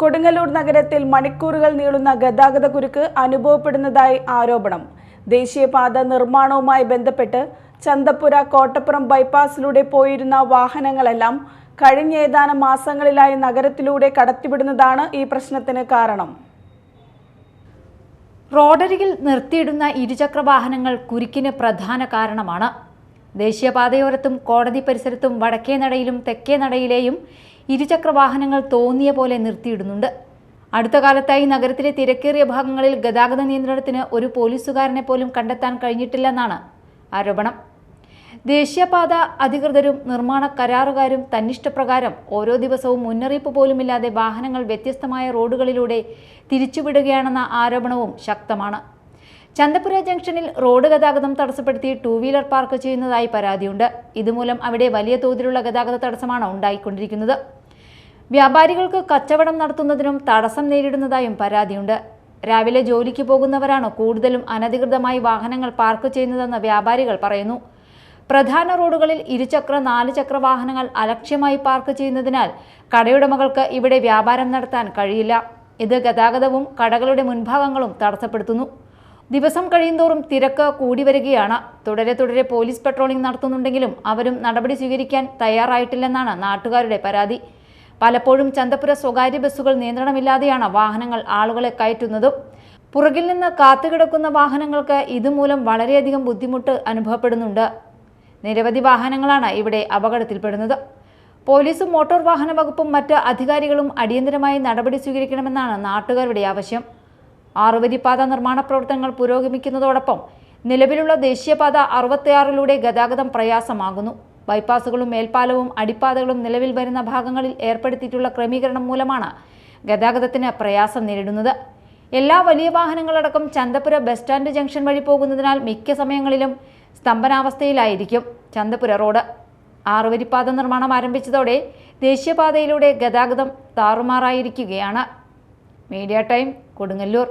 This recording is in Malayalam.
കൊടുങ്ങല്ലൂർ നഗരത്തിൽ മണിക്കൂറുകൾ നീളുന്ന ഗതാഗത കുരുക്ക് അനുഭവപ്പെടുന്നതായി ആരോപണം. ദേശീയപാത നിർമ്മാണവുമായി ബന്ധപ്പെട്ട് ചന്തപ്പുര കോട്ടപ്പുറം ബൈപ്പാസിലൂടെ പോയിരുന്ന വാഹനങ്ങളെല്ലാം കഴിഞ്ഞ ഏതാനും മാസങ്ങളിലായി നഗരത്തിലൂടെ കടത്തിവിടുന്നതാണ് ഈ പ്രശ്നത്തിന് കാരണം. റോഡരികിൽ നിർത്തിയിടുന്ന ഇരുചക്ര വാഹനങ്ങൾ കുരുക്കിന് പ്രധാന കാരണമാണ്. ദേശീയപാതയോരത്തും കോടതി പരിസരത്തും വടക്കേ നടയിലും തെക്കേ നടയിലെയും ഇരുചക്ര വാഹനങ്ങൾ തോന്നിയ പോലെ നിർത്തിയിടുന്നുണ്ട്. അടുത്ത കാലത്തായി നഗരത്തിലെ തിരക്കേറിയ ഭാഗങ്ങളിൽ ഗതാഗത നിയന്ത്രണത്തിന് ഒരു പോലീസുകാരനെ പോലും കണ്ടെത്താൻ കഴിഞ്ഞിട്ടില്ലെന്നാണ് ആരോപണം. ദേശീയപാത അധികൃതരും നിർമ്മാണ കരാറുകാരും തന്നിഷ്ടപ്രകാരം ഓരോ ദിവസവും മുന്നറിയിപ്പ് പോലുമില്ലാതെ വാഹനങ്ങൾ വ്യത്യസ്തമായ റോഡുകളിലൂടെ തിരിച്ചുവിടുകയാണെന്ന ആരോപണവും ശക്തമാണ്. ചന്തപുര ജംഗ്ഷനിൽ റോഡ് ഗതാഗതം തടസ്സപ്പെടുത്തി ടൂ വീലർ പാർക്ക് ചെയ്യുന്നതായി പരാതിയുണ്ട്. ഇതുമൂലം അവിടെ വലിയ തോതിലുള്ള ഗതാഗത തടസ്സമാണ് ഉണ്ടായിക്കൊണ്ടിരിക്കുന്നത്. വ്യാപാരികൾക്ക് കച്ചവടം നടത്തുന്നതിനും തടസ്സം നേരിടുന്നതായും പരാതിയുണ്ട്. രാവിലെ ജോലിക്ക് പോകുന്നവരാണ് കൂടുതലും അനധികൃതമായി വാഹനങ്ങൾ പാർക്ക് ചെയ്യുന്നതെന്ന് വ്യാപാരികൾ പറയുന്നു. പ്രധാന റോഡുകളിൽ ഇരുചക്ര നാല് ചക്ര വാഹനങ്ങൾ അലക്ഷ്യമായി പാർക്ക് ചെയ്യുന്നതിനാൽ കടയുടമകൾക്ക് ഇവിടെ വ്യാപാരം നടത്താൻ കഴിയില്ല. ഇത് ഗതാഗതവും കടകളുടെ മുൻഭാഗങ്ങളും തടസ്സപ്പെടുത്തുന്നു. ദിവസം കഴിയുന്തോറും തിരക്ക് കൂടി വരികയാണ്. തുടരെ തുടരെ പോലീസ് പട്രോളിംഗ് നടത്തുന്നുണ്ടെങ്കിലും അവരും നടപടി സ്വീകരിക്കാൻ തയ്യാറായിട്ടില്ലെന്നാണ് നാട്ടുകാരുടെ പരാതി. പലപ്പോഴും ചന്തപുര സ്വകാര്യ ബസ്സുകൾ നിയന്ത്രണമില്ലാതെയാണ് വാഹനങ്ങൾ ആളുകളെ കയറ്റുന്നതും. പുറകിൽ നിന്ന് കാത്തുകിടക്കുന്ന വാഹനങ്ങൾക്ക് ഇതുമൂലം വളരെയധികം ബുദ്ധിമുട്ട് അനുഭവപ്പെടുന്നുണ്ട്. നിരവധി വാഹനങ്ങളാണ് ഇവിടെ അപകടത്തിൽപ്പെടുന്നത്. പോലീസും മോട്ടോർ വാഹന വകുപ്പും മറ്റ് അധികാരികളും അടിയന്തരമായി നടപടി സ്വീകരിക്കണമെന്നാണ് നാട്ടുകാരുടെ ആവശ്യം. ആറുവരിപ്പാത നിർമ്മാണ പ്രവർത്തനങ്ങൾ പുരോഗമിക്കുന്നതോടൊപ്പം നിലവിലുള്ള ദേശീയപാത അറുപത്തിയാറിലൂടെ ഗതാഗതം പ്രയാസമാകുന്നു. ബൈപ്പാസുകളും മേൽപ്പാലവും അടിപ്പാതകളും നിലവിൽ വരുന്ന ഭാഗങ്ങളിൽ ഏർപ്പെടുത്തിയിട്ടുള്ള ക്രമീകരണം മൂലമാണ് ഗതാഗതത്തിന് പ്രയാസം നേരിടുന്നത്. എല്ലാ വലിയ വാഹനങ്ങളടക്കം ചന്തപുര ബസ് സ്റ്റാൻഡ് ജംഗ്ഷൻ വഴി പോകുന്നതിനാൽ മിക്ക സമയങ്ങളിലും സ്തംഭനാവസ്ഥയിലായിരിക്കും ചന്തപുര റോഡ്. ആറുവരിപ്പാത നിർമ്മാണം ആരംഭിച്ചതോടെ ദേശീയപാതയിലൂടെ ഗതാഗതം താറുമാറായിരിക്കുകയാണ്. Media time Kodungallur.